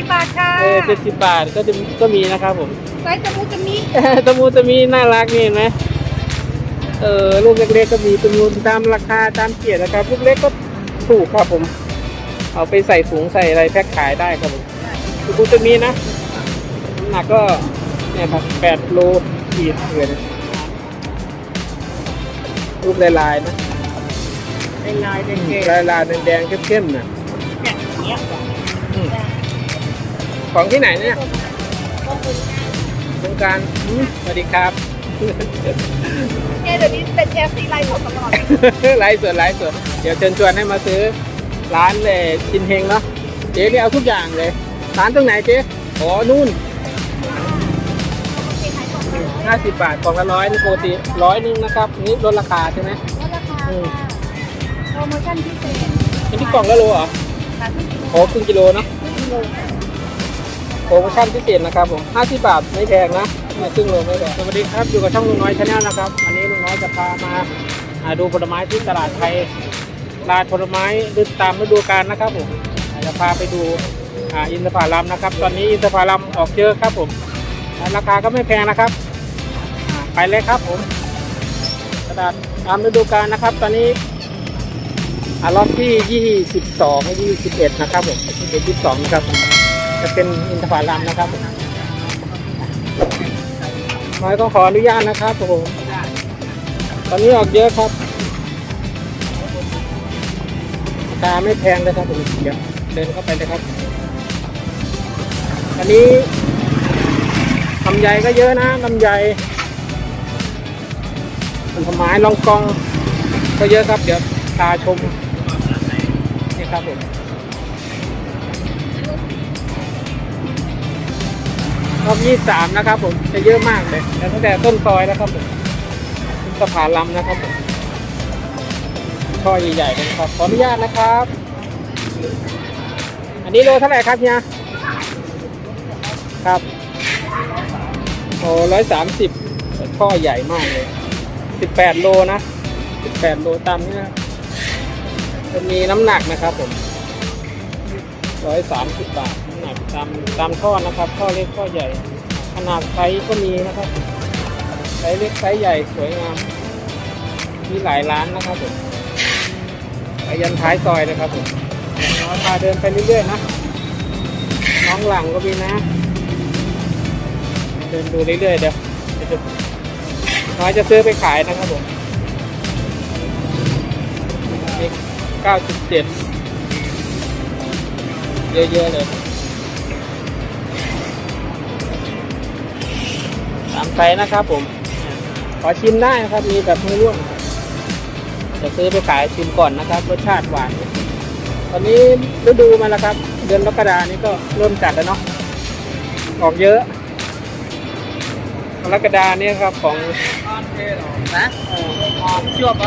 สิบบาทค่ะเออเจ็ดสิบบาทก็จะก็มีนะครับผมไซส์ตะมูตะมิตะมูตะมีน่ารักนี่เห็นไหมเออลูกเล็กๆก็มีตะมูตามราคาตามเกียรตินะครับลูกเล็กก็ถูกครับผม เอาไปใส่ถุงใส่อะไรแพ็คขายได้ครับผมตะมูตะมีนะน้ำหนักก็เนี่ยครับแปดโลขีดเหมือนรูปลายๆนะเป็นลายเป็นเกล็ดลายลายๆแดงๆเข้มๆน่ะเนี่ยอย่างเงี้ยอืม ของที่ไหนเนี่ยก็คุณโครงการอืมสวัสดีครับแกเดี๋ยวนี้เป็นเชฟซีไลน์ของตลอดไลฟ์สดไลฟ์สดเดี๋ยวเชิญชวนให้มาซื้อร้านเลยชินเฮงเนาะเจ๊นี่เอาทุกอย่างเลย ร้านตรงไหนเจ๊อ๋อนู่นห้าสิบบาทกล่องละร้อยนี่ปกติร้อยนึงนะครับนี่ลดราคาใช่ไหมลดราคาค่ะโปรโมชั่นพิเศษอันนี้กล่องละโลเหรอค่ะทุกกิโลโอ้ครึ่งกิโลเนาะกิโล โปรโมชั่นพิเศษนะครับผมห้าสิบบาทไม่แพงนะไม่ครึ่งโลไม่แพงสวัสดีครับอยู่กับช่องลุงน้อยชาแนลนะครับวันนี้ลุงน้อยจะพามาาดูผลไม้ที่ตลาดไทยร้านผลไม้ฤดูตามฤดูกาลนะครับผมจะพาไปดูอินทผลัมนะครับ ตอนนี้อินทผลัมออกเยอะครับผมราคาก็ไม่แพงนะครับไปเลยครับผมตลาดตามฤดูกาลนะครับ ตอนนี้อารอบที่ 22 21 นะครับผม21 22 นะครับ จะเป็นอินทผลัมนะครับน้อยก็ขออนุญาตนะครับผมตอนนี้ออกเยอะครับราคาไม่แพงเลยครับผมเดี๋ยวเดินเข้าไปเลยครับอันนี้ลำไยก็เยอะนะลำไยผลไม้ลองกอง ก็เยอะครับ เดี๋ยวตาชมนี่ครับผม รอบยี่สามนะครับผมจะเยอะมากเลยแต่ตั้งแต่ต้นซอยนะครับผมสะพานลำนะครับผมช่อใหญ่ๆเลยครับขออนุญาตนะครับ อันนี้โลเท่าไหร่ครับเฮียครับโอ้ร้อยสามสิบช่อใหญ่มากเลยสิบแปดโลนะสิบแปดโลตามนี้นะจะมีน้ำหนักนะครับผมร้อยสามสิบบาท ตามตามช่อนะครับช่อเล็กช่อใหญ่ ขนาดไซส์ก็มีนะครับไซส์เล็กไซส์ใหญ่สวยงาม มีหลายร้านนะครับผมไปยันท้ายซอยเลยครับผมน้องพาเดินไปเรื่อยๆนะน้องหลังก็มีนะ เดินดูเรื่อยๆเดี๋ยวจะน้อยจะซื้อไปขายนะครับผมนี่เก้าจุดเจ็ดเยอะๆเลยามใจนะครับผม ขอชิมได้นะครับ มีแบบไม่ร่วงจะซื้อไปขายชิมก่อนนะครับ รสชาติหวาน ตอนนี้ฤดูมาแล้วครับ เดือนกรกฎานี้ก็เริ่มจัดแล้วเนาะ ออกเยอะกรกฎาเนี่ยครับของนะชั่วไป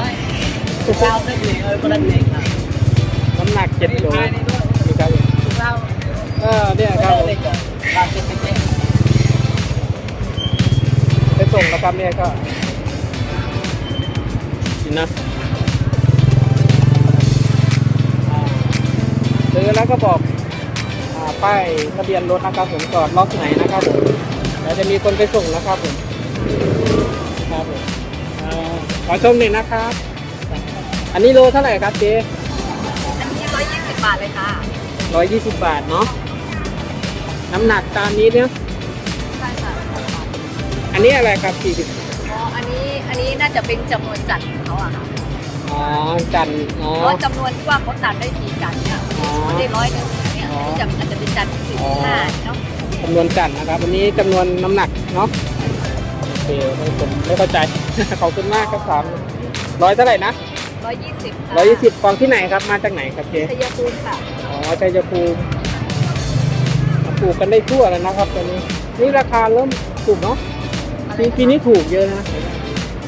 เล่าได้เลยเออคนละเด็กค่ะน้ำหนักเจ็ดโลนี่ครับเล่ออเนี่ยครับ ส่งนะครับเนี่ยก็นี่นะอ่าซื้อแล้วก็บอกอ่าป้ายทะเบียนรถนะครับผมจอดล็อกไหนนะครับผมแล้วจะมีคนไปส่งนะครับผมครับผมอ่าขอชมหน่อยนะครับ อันนี้โลเท่าไหร่ครับเจ๊อันนี้ร้อยยี่สิบบาทเลยค่ะร้อยยี่สิบบาทเนาะน้ำหนักตามนี้เนี่ยใช่ค่ะอั นนี้อะไรครับสี่สิบอ๋อ อันนี้อันนี้น่าจะเป็นจำนวนจัดของเขาอะค่ะอ๋อจันทร์อ๋อ เพราะจำนวนที่ว่าเขาตัดได้กี่จันเนี่ยอ๋อเขาได้ร้อยหนึ่งเนี่ยอ๋อที่จะอาจจะเป็นจันที่สี่อ๋อ ห้าเนาะจำนวนจันทร์นะครับอันนี้จำนวนน้ำหนักเนาะโอเคผมไม่เข้าใจ ขอบคุณมากครับสามร้อยเท่าไหร่นะร้อยยี่สิบร้อยยี่สิบฟองที่ไหนครับมาจากไหนครับเจ๊ชัยภูมิค่ะอ๋อชัยภูมิปลูกกันได้ทั่วแล้วนะครับตอนนี้นี่ราคาเริ่มถูกเนาะ ปีปีนี้ถูกเยอะนะ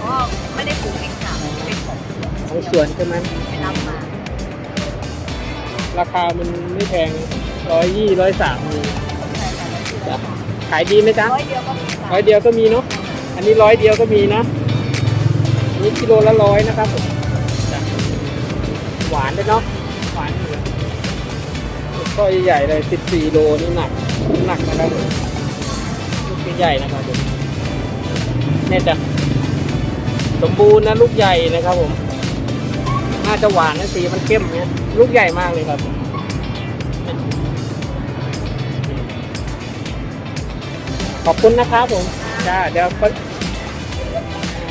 อ๋อไม่ได้ปลูกเองค่ะเป็นของของสวนใช่ไหมไปรับมาราคามันไม่แพงร้อยยี่ร้อยสามมีใช่ค่ะจ้ะขายดีไหมจ๊ะร้อยเดียวก็มีค่ะร้อยเดียวก็มีเนาะอันนี้ร้อยเดียวก็มีนะอันนี้กิโลละร้อยนะครับผมจ้ะหวานด้วยเนาะหวานอยู่โอเคก็ใหญ่ๆเลย 14 โลนี่หนักหนักนะครับผมลูกใหญ่ๆนะครับผม เนี่ยจะสมบูรณ์นะลูกใหญ่นะครับผมน่าจะหวานนะสีมันเข้มเนี่ยลูกใหญ่มากเลยครับขอบคุณนะครับผมจ้าเดี๋ยวก็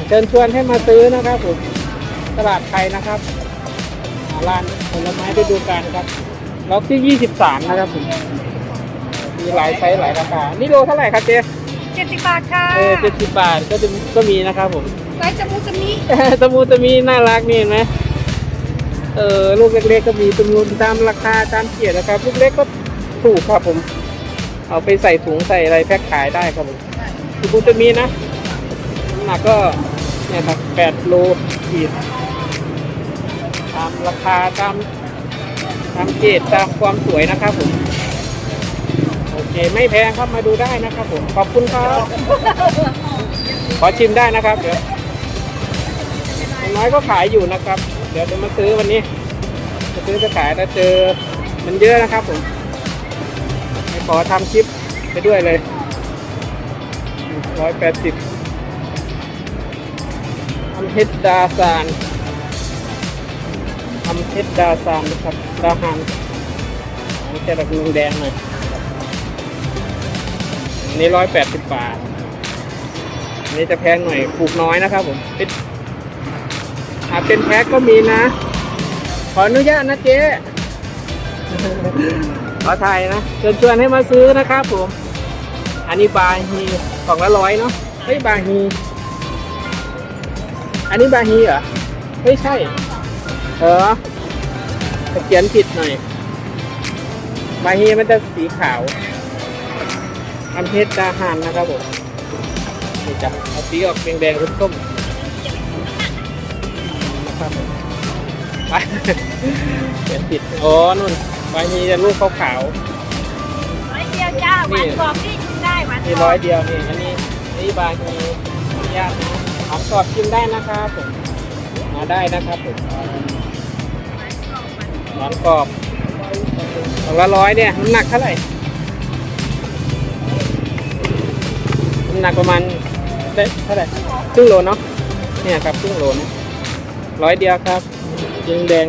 เชิญชวนให้มาซื้อนะครับผมตลาดไทยนะครับอ่าร้านผลไม้ได้ดูกันครับล็อกที่ 23 นะครับผมมีหลายไซส์หลายราคานี่โลเท่าไหร่ครับเจ๊ เจ็ดสิบบาทค่ะเออเจ็ดสิบบาทก็จะก็มีนะครับผมไซส์จมูกจะมีตะมูตะมีน่ารักนี่เห็นไหมเออลูกเล็กๆก็มีตะมูตามราคาตามเกียรตินะครับ ลูกเล็กก็ถูกครับผม เอาไปใส่ถุงใส่อะไรแพ็คขายได้ครับผมตะมูตะมีนะน้ำหนักก็เนี่ยครับแปดโลขีดตามราคาตามตามเกรดตามความสวยนะครับผม โอเคไม่แพงครับมาดูได้นะครับผมขอบคุณครับ ขอชิมได้นะครับเดี๋ยวอย่างน้อยก็ขายอยู่นะครับ เดี๋ยวจะมาซื้อวันนี้จะซื้อจะขายแล้วเจอมันเยอะนะครับผมไม่ขอทำคลิปไปด้วยเลยร้อยแปดสิบทำเพชรดาซานทำเพชรดาซานนะครับดาหานอันนี้จะแบบนุ่งแดงหน่อย อันนี้ร้อยแปดสิบบาท อันนี้จะแพงหน่อยปลูกน้อยนะครับผมเป็นอ่าเป็นแพ็คก็มีนะ ขออนุญาตนะเจ๊ขอไทยนะเชิญชวนให้มาซื้อนะครับผม อันนี้บาฮีกล่องละร้อยเนาะเฮ้ยบาฮี อันนี้บาฮีเหรอไม่ใช่ เออแต่เขียนผิดหน่อยบาฮีมันจะสีขาว อันเพชรดาหานนะครับผมนี่จ้ะเอาสีออกแดงๆส้มๆนะครับไปเขียนผิดอ๋อนุ่นใบมีแต่ลูกขาวร้อยเดียวจ้าหวานกรอบนี่กินได้หวานๆกมีรร้ออบยเดียวนี่อันนี้อันนี้บาฮีอนุญาตนะหอมกรอบกินได้นะครับผมมาได้นะครับผมหอมกรอบสองละร้อยเนี่ยน้ำหนักเท่าไหร่ หนักประมาณได้เท่าไหร่ครึ่งโลเนาะเนี่ยครับครึ่งโลนะร้อยเดียวครับยิงแดง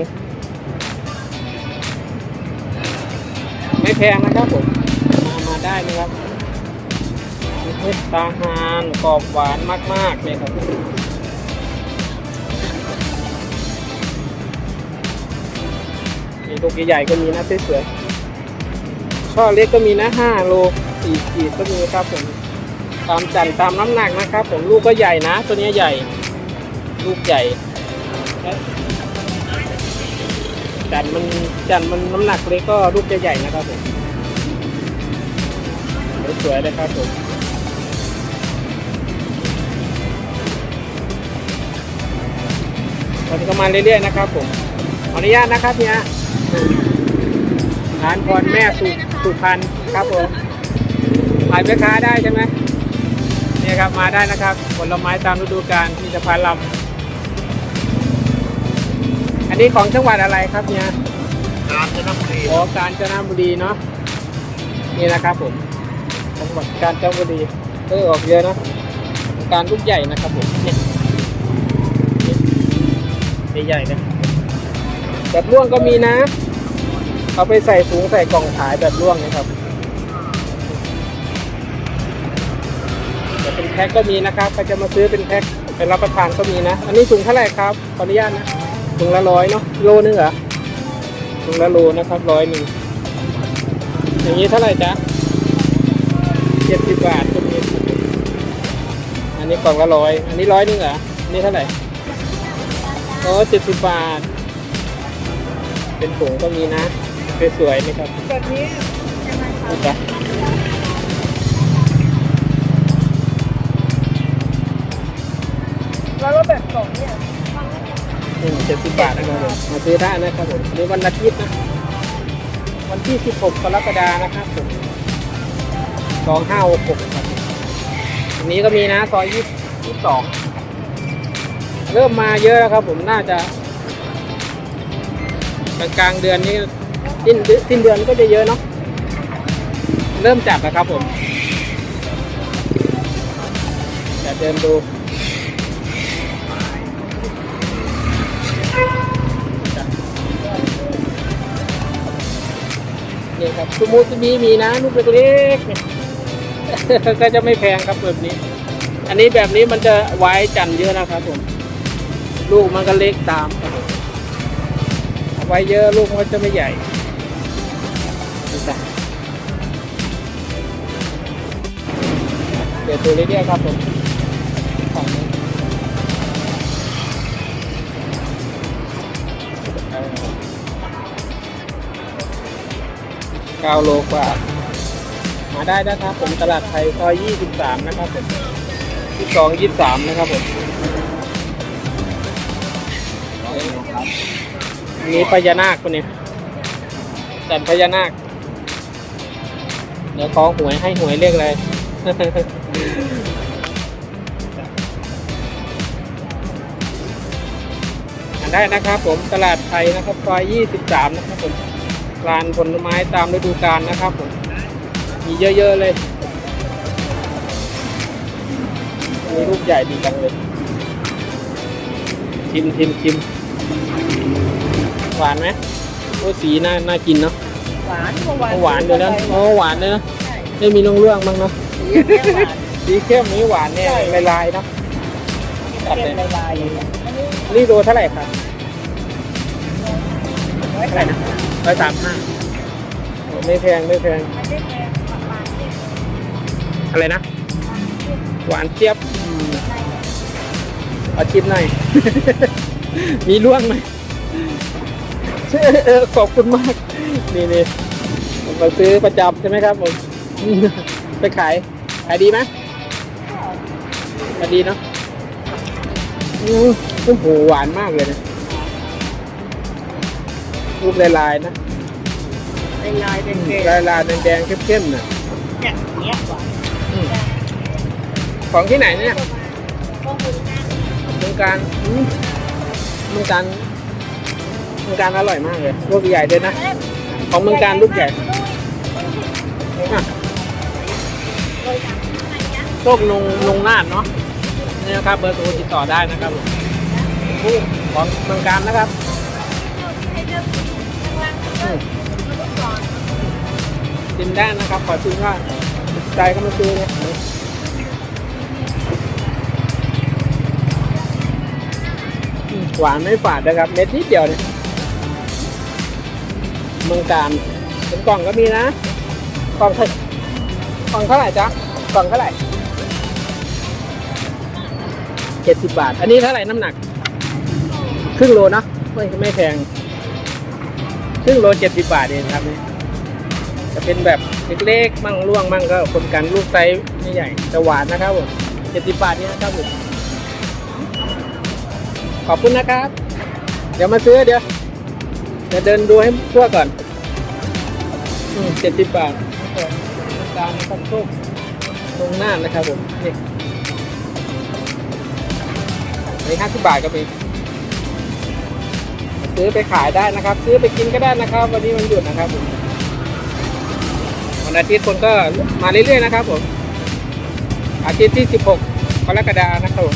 ไม่แพงนะครับผมมามาได้นะครับเพชรตาหานกรอบหวานมากๆเลยครับมีลูกใหญ่ๆก็มีนะสวยๆช่อเล็กก็มีนะห้าโลสี่ขีดก็มีครับผม ตามจันทร์ตามน้ำหนักนะครับ ผมลูกก็ใหญ่นะ ตัวนี้ใหญ่ ลูกใหญ่และจันมันจันทร์มันน้ำหนักเล็กก็ลูกจะใหญ่นะครับผมสวยเลยครับผมตอนนี้ก็มาเรื่อยๆนะครับผมขออนุญาตนะครับเนี่ยร้านพรแม่สุสุพรรณครับผมขายแม่ค้าได้ใช่ไหม เนี่ยครับมาได้นะครับ ผลไม้ตามฤดูกาลที่จะพาลำอันนี้ของจังหวัดอะไรครับเนี่ยกาญจนบุรีอ๋อกาญจนบุรีเนาะนี่นะครับผมจังหวัดกาญจนบุรีเออออกเยอะนะการลูกใหญ่นะครับผมเนี่ยใหญ่ๆนะแบบร่วงก็มีนะ เอาไปใส่ถุงใส่กล่องขายแบบร่วงนะครับ แต่เป็นแพ็คก็มีนะครับใครจะมาซื้อเป็นแพ็คเป็นรับประทานก็มีนะ อันนี้ถุงเท่าไหร่ครับขออนุญาตนะถุงละร้อยเนาะโลนึงเหรอถุงละโลนะครับร้อยหนึ่งอย่างนี้เท่าไหร่จ๊ะเจ็ดสิบบาทก็มีอันนี้กล่องละร้อยอันนี้ร้อยหนึ่งเหรออันนี้เท่าไหร่โอ้เจ็ดสิบบาท เป็นถุงก็มีนะสวยๆนะครับแบบนี้ยังไงคะ สิบบาทนะครับผมมาซื้อได้นะครับผมอันนี้วันอาทิตย์นะ วันที่สิบหกกรกฎานะครับผมสองห้าหกหกครับอันนี้ก็มีนะซอยยี่สิบสองเริ่มมาเยอะแล้วครับ ผมน่าจะกลางกลางเดือนนี้สิ้นเดือนสิ้นเดือนก็จะเยอะเนาะเริ่มจัดนะครับผมจะเดินดู นี่ครับซูมูซูมีมีนะลูกเล็กๆเนี่ยก็จะไม่แพงครับแบบนี้ อันนี้แบบนี้มันจะไว้จันเยอะนะครับผม ลูกมันก็เล็กตามครับไว้เยอะลูกมันจะไม่ใหญ่เดี๋ยวตัวเรื่อยๆครับผม 9 โลกว่า มาได้นะครับผมตลาดไทยซอย 23 นะครับผม22 23 นะครับผมอันนี้พญานาคคนนี้แต่พญานาค เดี๋ยวของหวยให้หวยเรียกอเลยได้นะครับผมตลาดไทยนะครับซอย 23 นะครับผม ร้านผลไม้ตามฤดูกาลนะครับผมมีเยอะๆเลยมีลูกใหญ่ดีจังเลยชิมชิมชิมหวานไหมโอ้สีน่าน่ากินเนาะหวานกว่าหวานเลยนะโอ้หวานเลยนะใช่ไม่มีเรื่องเรื่องๆบ้างเนาะสีเข้มนี้หวานเนี่ยใช่ลายๆเนาะตัดเลยมลายๆอย่างเงี้ยอันนี้นี่โลเท่าไหร่ครับเท่าไหร่นะ ร้อยสามห้าไม่แพงไม่แพงไม่ได้แพงประมาณนี้อะไรนะ หวานเจี๊ยบอืมเอาชิมหน่อย มีร่วงไหมเออขอบคุณมาก นี่นี่ผมมาซื้อประจำใช่ไหมครับผมไปขาย ขายดีไหมขายดีเนาะอืมโอ้โหหวานมากเลยนะ รูปลายๆนะเป็นลายเป็นเกลายลายๆแดงๆเข้มๆน่ะเนี่ยเนี้ยหวานอืมของที่ไหนเนี่ยก็คุณหน้าเมืองการอืมเมืองการเมืองการอร่อยมากเลยลูกใหญ่ด้วยนะ ของเมืองการลูกใหญ่อะโชคนงนงนาดเนาะนี่นะครับเบอร์โทรติดต่อได้นะครับผมผู้ของเมืองการนะครับ ชิมได้นะครับ ขอชิมว่าใจก็มาซื้อเลยหวานไม่ฝาดนะครับ เม็ดนิดเดียวเนี่ยเมืองการเป็นกล่องก็มีนะ กล่องเท่ากล่องเท่าไหร่จ๊ะ กล่องเท่าไหร่เจ็ดสิบบาท อันนี้เท่าไหร่น้ำหนัก ครึ่งโลเนาะไม่ไม่แพง ครึ่งโลเจ็ดสิบบาทเองครับนี่ จะเป็นแบบเล็กๆ มั่งร่วงมั่งก็คนกันลูกไซส์ไม่ใหญ่แต่หวานนะครับผมเจ็ดสิบบาทนี้นะครับผมขอบคุณนะครับ เดี๋ยวมาซื้อเดี๋ยวเดี๋ยวเดินดูให้ทั่วก่อนเจ็ดสิบบาทตามนะครับโชคตรงหน้านะครับผมนี่อันห้าสิบบาทก็มีซื้อไปขายได้นะครับ ซื้อไปกินก็ได้นะครับ วันนี้มันหยุดนะครับผม อาทิตย์คนก็มาเรื่อยๆนะครับผมอาทิตย์ที่ 16กรกฎาคมนะครับผม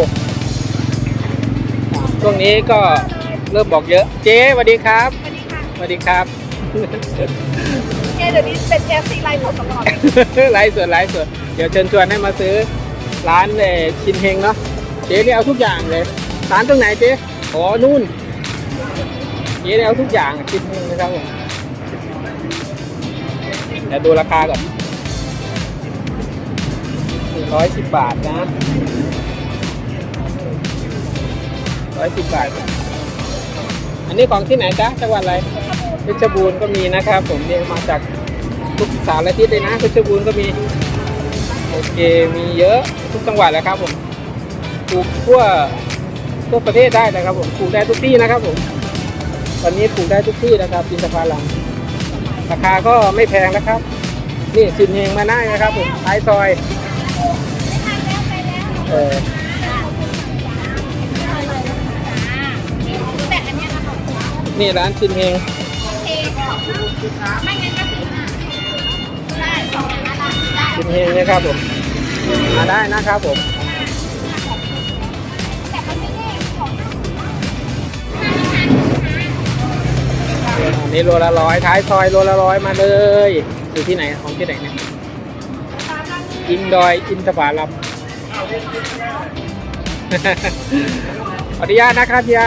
2566ช่วงนี้ก็เริ่มบอกเยอะ เจ๊สวัสดีครับสวัสดีค่ะสวัสดีครับแกเดี๋ยวนี้เป็นเชฟซีไลฟ์สดตลอดไลฟ์สดไลฟ์สดเดี๋ยวเชิญชวนให้มาซื้อร้านเอ่อชินเฮงเนาะเจ๊เนี่ยเอาทุกอย่างเลยร้านตรงไหนเจ๊อ๋อนู่นเจ๊เนี่ยเอาทุกอย่างชินเฮงนะครับผม เดี๋ยวดูราคาก่อนร้อยสิบบาทนะร้อยสิบบาท อันนี้ของที่ไหนจ๊ะจังหวัดอะไรเพชรบูรณ์ก็มีนะครับ ผมเนี่ยมาจากทุกสารทิศเลยนะเพชรบูรณ์ก็มี โอเค มีเยอะทุกจังหวัดแล้วครับผมปลูกทั่วทั่วประเทศได้นะครับผมปลูกได้ทุกที่นะครับผมตอนนี้ปลูกได้ทุกที่นะครับจินตภาลัง ราคาก็ไม่แพงนะครับ นี่สินเฮงมาได้นะครับผมท้ายซอยเออนี่ร้านชินเฮงชินเฮงนะครับผม มาได้นะครับผม อันนี้โลละร้อยท้ายซอยโลละร้อยมาเลยอยู่ที่ไหนของที่ไหนเนี่ยอินดอยอินทผลัมขออนุญาตนะครับเฮีย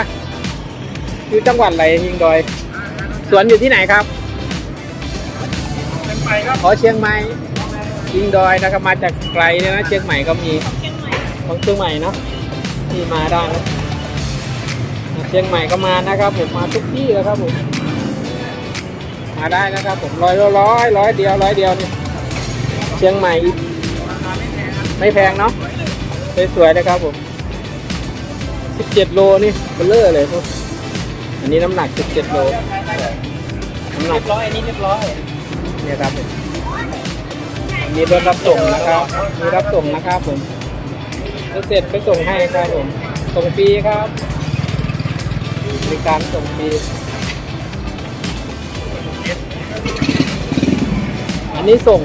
อยู่จังหวัดอะไรอินดอย สวนอยู่ที่ไหนครับเชียงใหม่ครับอ๋อเชียงใหม่อินดอยนะครับมาจากไกลเลยนะเชียงใหม่ก็มีของเชียงใหม่เนาะที่มาได้นะเชียงใหม่ก็มานะครับผมมาทุกที่เลยครับผม มาได้นะครับ ผมร้อยร้อยร้อยเดียวร้อยเดียวนี่เชียงใหม่ไม่แพงเนาะสวยๆนะครับผม17โลนี่เบลเลอร์เลยพวกอันนี้น้ำหนัก17โลน้ำหนักร้อยอันนี้เรียบร้อยเนี่ยครับผมมีรถรับส่งนะครับมีรับส่งนะครับผมรถเสร็จไปส่งให้ครับผมส่งฟรีครับบริการส่งฟรี นนี้ส่ง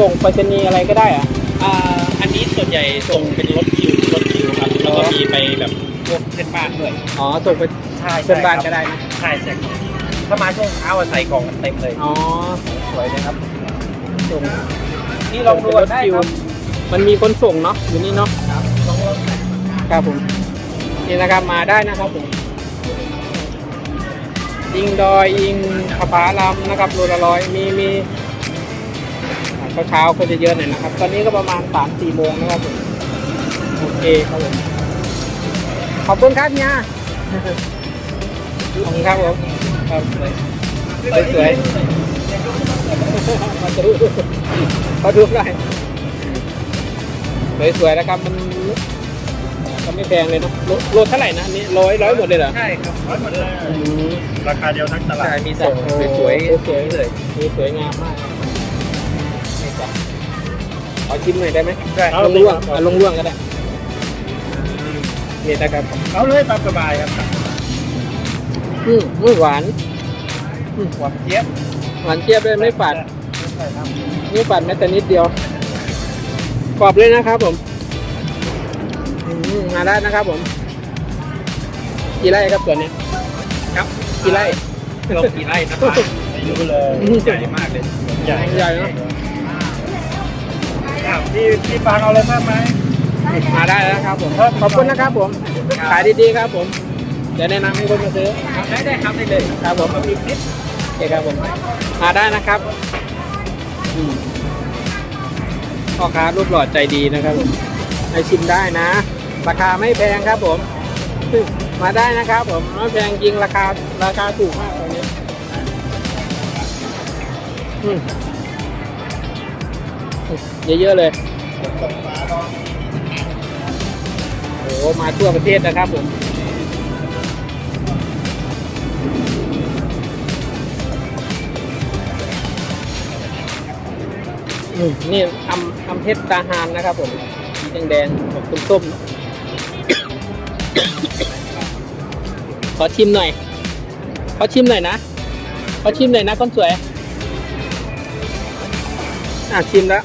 ส่งไปรษณีย์อะไรก็ได้อะอ่าอันนี้ส่วนใหญ่ส่งเป็นรถคิวรถคิวครับแล้วก็มีไปแบบพวกเส้นบ้านด้วยอ๋อ ส่งไปใช่เพื่อนบ้านก็ได้นะใช่ใช่ครับถ้ามาช่วงเช้าอะใส่กล่องกันเต็มเลยอ๋อ สวยนะครับ ส่งนี่ลองดูเป็นรถได้คิวครับมันมีคนส่งเนาะอยู่นี่เนาะ ลองลองครับผม นี่นะครับมาได้นะครับผม อิงดอยอิงขผาลำนะครับโลละร้อยมีมี เช้าเช้าๆก็จะเยอะหน่อยนะครับ ตอนนี้ก็ประมาณสามสี่โมงนะครับผมโอเคครับผมขอบคุณครับเนี่ยขอบคุณครับผมครับสวยๆมาดูขอดูหน่อยสวยๆนะครับมันก็ไม่แพงเลยเนาะโลโลเท่าไหร่นะอันนี่ร้อยร้อยหมดเลยเหรอใช่ครับร้อยหมดเลยอืมราคาเดียวทั้งตลาดใช่มีส่งสวยสวยๆเลยมีสวยงามมาก นี่จ้ะขอชิมหน่อยได้ไหมได้ลงร่วงเอาลงร่วงก็ได้นี่นะครับเอาเลยตามสบายครับอืมไม่หวานหวานเจี๊ยบหวานเจี๊ยบเลยไม่ฝาดใช่ครับไม่ฝาดแม้แต่นิดเดียวกรอบเลยนะครับ ผมอืมมาได้นะครับ ผมกี่ไร่ครับส่วนนี้ครับกี่ไร่เรากี่ไร่นะครับไม่รู้เลยใหญ่มากเลยใหญ่ใหญ่เนอะครับ พี่พี่ฟางเอาเลยเพิ่มไหมมาได้แล้วนะครับผมครับขอบคุณนะครับผม ขายดีๆครับผม เดี๋ยวแนะนำให้คนมาซื้อครับได้ได้ครับได้เลยครับผมเอาอีกนิดโอเคครับผม มาได้นะครับอืมพ่อค้ารูปหล่อใจดีนะครับผมให้ชิมได้นะ ราคาไม่แพงครับผม มาได้นะครับผมไม่แพงจริงราคาราคาถูกมากตรงนี้อืม เยอะๆเลยโอ้โหมาทั่วประเทศนะครับผมนี่ทำทำเพชรตาหานนะครับผมสีแดงๆกับส้มๆขอชิมหน่อย ขอชิมหน่อยนะ ขอชิมหน่อยนะคนสวย อะชิมแล้ว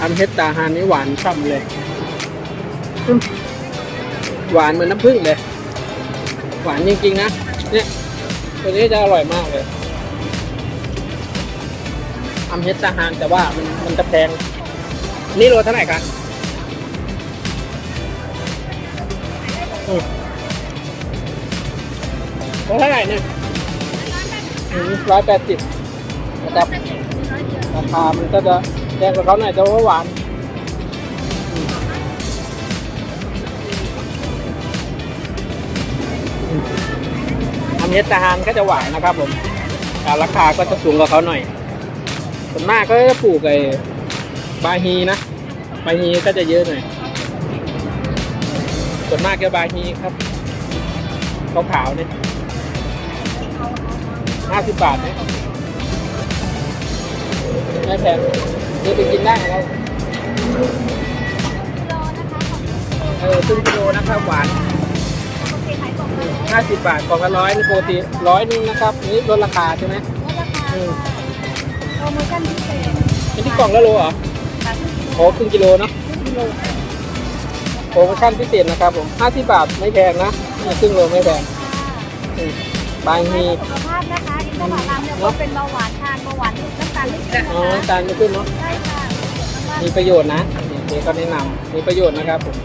ทำเพชรตาหานนี่หวานช่ำเลย หวานเหมือนน้ำผึ้งเลย หวานจริงๆนะ เนี่ย ตัวนี้จะอร่อยมากเลยทำเฮดตาฮานแต่ว่ามันมันจะแพง นี่โลเท่าไหร่กันโลเท่าไหร่เนี่ยร้อยแปดสิบนะครับราคามันก็จะ แพงกว่าเขาหน่อยแต่ว่าหวานทำเฮดตาฮานก็จะหวานนะครับผมแต่ราคาก็จะสูงกว่าเขาหน่อยส่วนมากก็จะปลูกไอ้บาฮีนะ บาฮีก็จะเยอะหน่อยส่วนมากจะบาฮีครับขาวๆเนี่ยห้าสิบบาทเนี่ยไม่แพง ซื้อไปกินได้ครับเออครึ่งกิโลนะครับหวานโอเคขายกล่องละร้อยห้าสิบบาทกล่องละร้อยนี่ปกติร้อยนึงนะครับ นี่ลดราคาใช่ไหมลดราคาค่ะโปรโมชั่นพิเศษอันนี้กล่องละโลเหรอค่ะครึ่งกิโลโอ้ครึ่งกิโลเนาะครึ่งกิโลค่ะโปรโมชั่นพิเศษนะครับผมห้าสิบบาทไม่แพงนะนี่ครึ่งโลไม่แพงอืมบางมีสุขภาพนะคะอินทผลัมเนี่ยก็เป็นเบาหวานทานเบาหวานน้ำตาลไม่ขึ้นนะอ๋อคะจานไม่ขึ้นเนาะ ใช่ค่ะมากมีประโยชน์นะนี่เจ๊ก็แนะนำมีประโยชน์นะครับผม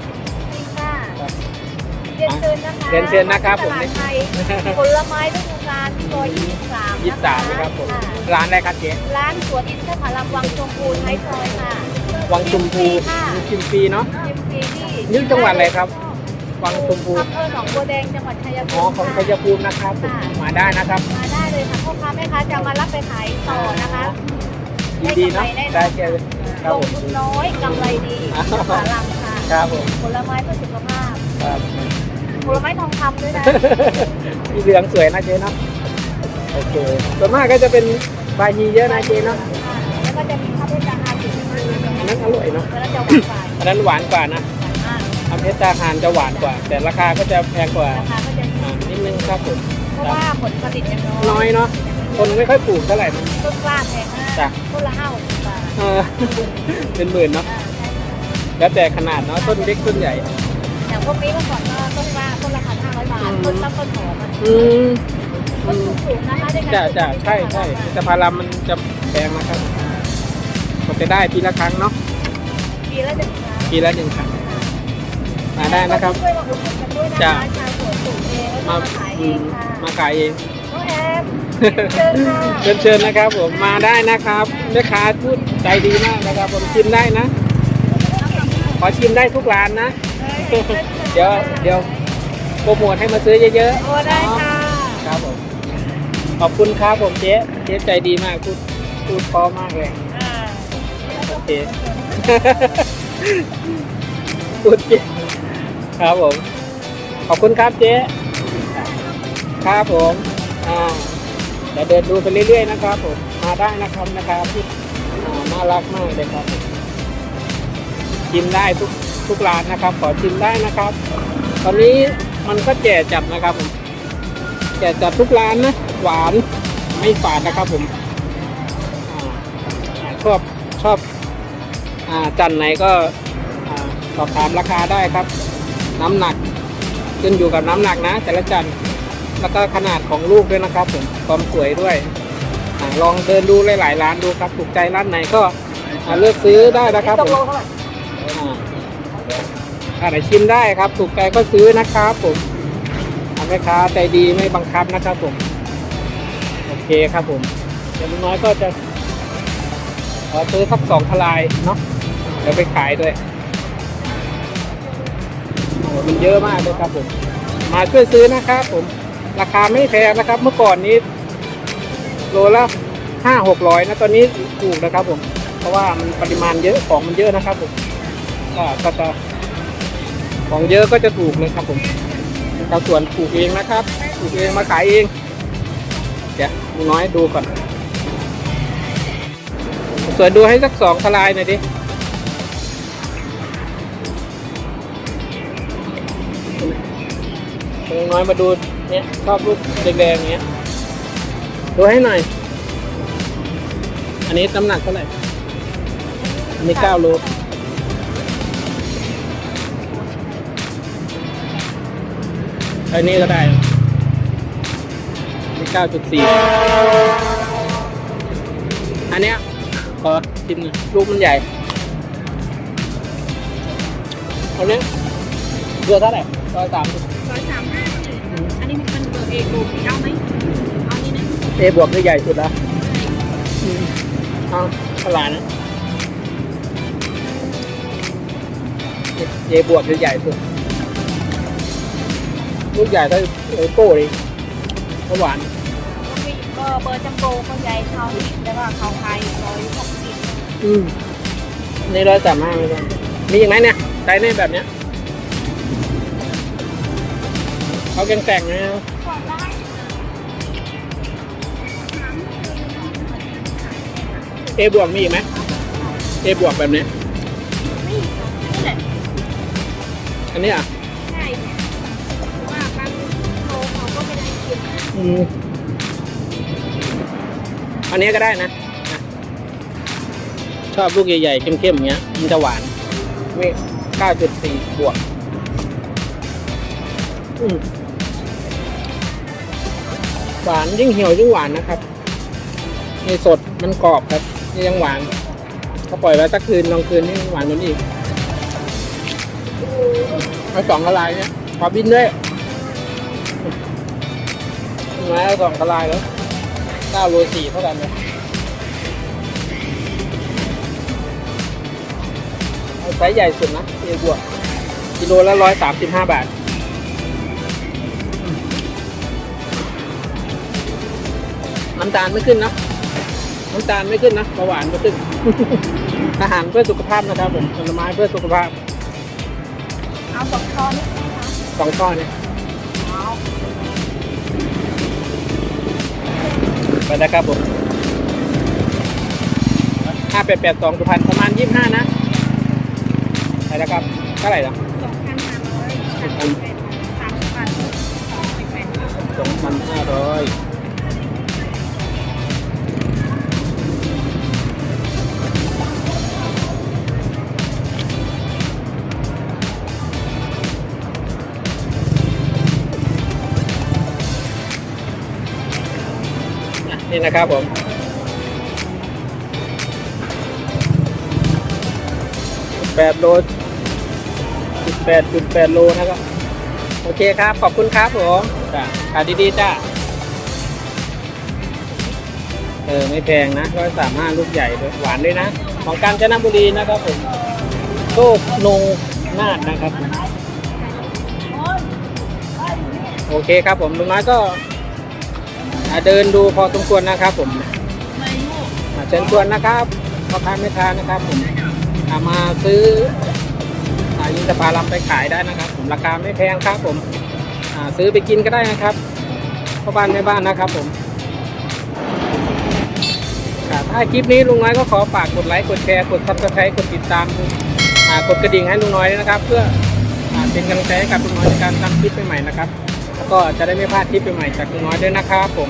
จริงค่ะครับเรียนเชิญนะคะเรียนเชิญนะครับผม ตลาดไทยผลไม้ฤดูกาลซอย23ยี่สิบสามนะครับผมค่ะร้านอะไรครับเจ๊ร้านสวนอินทผลัมวังชมพูท้ายซอยค่ะวังชมพูค่ะมีชิมฟรีเนาะชิมฟรีที่นี่จังหวัดอะไรครับ วังชมพูอำเภอหนองบัวแดงจังหวัดชัยภูอ๋อมิของชัค่ะยภูมินะครับผมมาได้นะครับ มาได้เลยค่ะพ่อค้าแม่ค้าจะมารับไปขายต่อนะคะยินดีเนาะได้เจอครับลผงม ทุนน้อยกำไรดีอินทผลัมค่ะครับผมผลไม้เพื่อสุขภาพครับผลไม้ทองคำด้วยนะสีเหลืองสวยนะเจ๊เนาะโอเคส่วนมากก็จะเป็นบาฮีเยอะนะเจ๊เนาะแล้วก็จะมีข้าวเพชรราคาสิบอันนั้นอร่อยเนาะแล้วจะหวานกว่าอันนั้นหวานกว่านะ มากทำเพชรตาหานจะหวานกว่า แต่ราคาก็จะแพงกว่าราคาก็จะอ่านิดนึงครับผมเพราะว่าผลผลิตยังน้อยน้อยเนาะคนไม่ค่อยปลูกเท่าไหร่นะต้นกล้าแพงมากจ้ะ ต้นละห้าหกสิบบาทเออ เป็นหมื่นเนาะอ่าใช่ค่ะแล้วแต่ขนาดเนาะต้นเล็กต้นใหญ่ อย่างพวกนี้เมื่อก่อนก็ต้นกล้าต้นละพันห้าร้อยบาท อืม ต้นตั้งต้นหอมอะอืมต้นสูงๆนะคะในการจ้ะจ้ะปลูกใช่ใช่อินทผลัมอะแต่พารามันจะแพงนะครับก็จะได้ปีละครั้งเนาะปีละหนึ่งครั้งปีละหนึ่งครั้ง มาได้นะครับ ช่วยมาอุดหนุนกันด้วยนะจ้ะ คะชาวสวนปลูกเองแล้วก็มามาขายเออืมงค่ะมาขายเอง น้องแอมเชิญค่ะเชิญเชิญนะครับผมมาได้นะครับแม่ค้าพูดใจดีมากนะครับ ผมชิมได้นะ ขอชิมได้ทุกร้านนะ เดี๋ยวเดี๋ยวโปรโมทให้มาซื้อเยอะโอ้ได้ค่ะๆครับผมขอบคุณครับผมเจ๊เจ๊ใจดีมากพูดพูดเพราะมากเลยอ่าโอเคพูดเจ๊ ครับผม ขอบคุณครับเจ๊ครับผมอ่าเดี๋ยวเดินดูไปเรื่อยๆนะครับผมมาได้นะครับนะครับที่อ่าน่ารักมากเลยครับชิมได้ทุกทุกร้านนะครับ ขอชิมได้นะครับ ตอนนี้มันก็แก่จัดนะครับผมแก่จัดทุกร้านนะหวานไม่ฝาดนะครับผมอ่าชอบชอบอ่าจันไหนก็อ่าสอบถามราคาได้ครับ น้ำหนักขึ้นอยู่กับน้ำหนักนะ แต่ละจันแล้วก็ขนาดของลูกด้วยนะครับผมความสวยด้วยอาลองเดินดูหลายๆร้านดูครับถูกใจร้านไหนก็อ่าเลือกซื้อได้นะครับผมอ่าถ้าไหนชิมได้ครับ ถูกใจก็ซื้อนะครับผมทำแม่ค้าใจดีไม่บังคับนะครับผม โอเคครับผมเดี๋ยวลุงน้อยก็จะขอซื้อสักสองทลายเนาะเดี๋ยวไปขายด้วยโอ้โห มันเยอะมากเลยครับผม มาช่วยซื้อนะครับผม ราคาไม่แพงนะครับ เมื่อก่อนนี้ โลละห้าหกร้อยนะตอนนี้ถูกนะครับผม เพราะว่ามันปริมาณเยอะของมันเยอะนะครับผมก็จะของเยอะก็จะถูกเลยครับผมชาวสวนปลูกเองนะครับปลูกเองมาขายเองเดี๋ยวน้อยดูก่อนสวยดูให้สักสองทลายหน่อยดิ น้อยมาดูเนี่ยชอบลูกแดงๆเนี้ยดูให้หน่อย อันนี้น้ำหนักเท่าไหร่ อันนี้เก้าโลอันนี้ก็ได้อันนี้เก้าจุดสี่อันเนี้ยขอชิมหน่อยลูกมันใหญ่อันเนี้ยเรือเท่าไหร่ร้อยสามร้อยสามห้า บอร์เอกูเอาไหมเอานี่นะเอบวกคือใหญ่สุดแล้วเอาตลาดนะเอบวกคือใหญ่สุด ลูกใหญ่เท่าเอโก้เลยก็หวานก็มีก็เบอร์จัมโบ้ก็ใหญ่เขาอีกแล้วก็เขาไทยร้อยหกสิบอืมนี่ร้อยสามห้าไม่ต้องมีอีกไหมเนี่ยไซส์เนี่ยแบบเนี้ยเขาแกงแต่งนะก่อน เอบวกมีอีกไหมเอบวกแบบเนี้ยนี่นี่แหละอันนี้อะใช่เนี่ยเพราะว่าบางโลเขาก็ไม่ได้กินอืมอันนี้ก็ได้นะนะชอบลูกใหญ่ๆเข้มๆอย่างเงี้ยมันจะหวานไม่9.4 บวกอืมหวานยิ่งเหี่ยวยิ่งหวานนะครับนี่สดมันกรอบครับ นี่ยังหวานก็ปล่อยไว้สักคืนลองคืนนี่หวานกว่นอีกเอาสองละลายเนี่ยขอบินด้วยไม้เอาสองละลายแล้วเก้าโลสี่เท่ากันเลยเอาไซส์ใหญ่สุดนะเอบัวกิโลละร้อยสามสิบห้าบาทน้ำตาลไม่ขึ้นนะ น้ำตาลไม่ขึ้นนะเบาหวานไม่ขึ้น อาหารเพื่อสุขภาพนะครับผมผลไม้เพื่อสุขภาพ เอาสองช้อนนี่นะคะสองก้อนเนี่ยเอาไปนะครับผมห้าแปดแปดสองสุพรรณประมาณยี่สิบห้านะไปนะครับเท่าไหร่ล่ะสองพันห้าร้อยสามสิบแปดสามสิบบาทสองสิบแปดบาทสองพันห้าร้อย นี่นะครับผมแปดโลสิบแปดจุดแปดโลนะครับ โอเคครับ ขอบคุณครับผมจ้าขายดีๆจ้าเออ ไม่แพงนะร้อยสามห้าลูกใหญ่ด้วยหวานด้วยนะ ของกาญจนบุรีนะครับผมโชคนงนาดนะครับ โอเคครับผมลุงน้อยก็ เดินดูพอสมควรนะครับผมเชิญชวนนะครับพ่อค้าแม่ค้านะครับผมอ่ามาซื้ออยินตปลาลำไปขายได้นะครับ ผมราคาไม่แพงครับผมซื้อไปกินก็ได้นะครับพ่อบ้านแม่บ้านนะครับผมถ้าคลิปนี้ลุงน้อยก็ขอฝากกดไลค์กดแชร์กดซับสไครต์กดติดตามกดกระดิ่งให้ลุงน้อยด้วยนะครับ เพื่อเป็นกำลังใจให้กับลุงน้อยในการทำคลิปใหม่ๆนะครับแล้วก็จะได้ไม่พลาดคลิปใหม่ๆจากลุงน้อยด้วยนะครับผม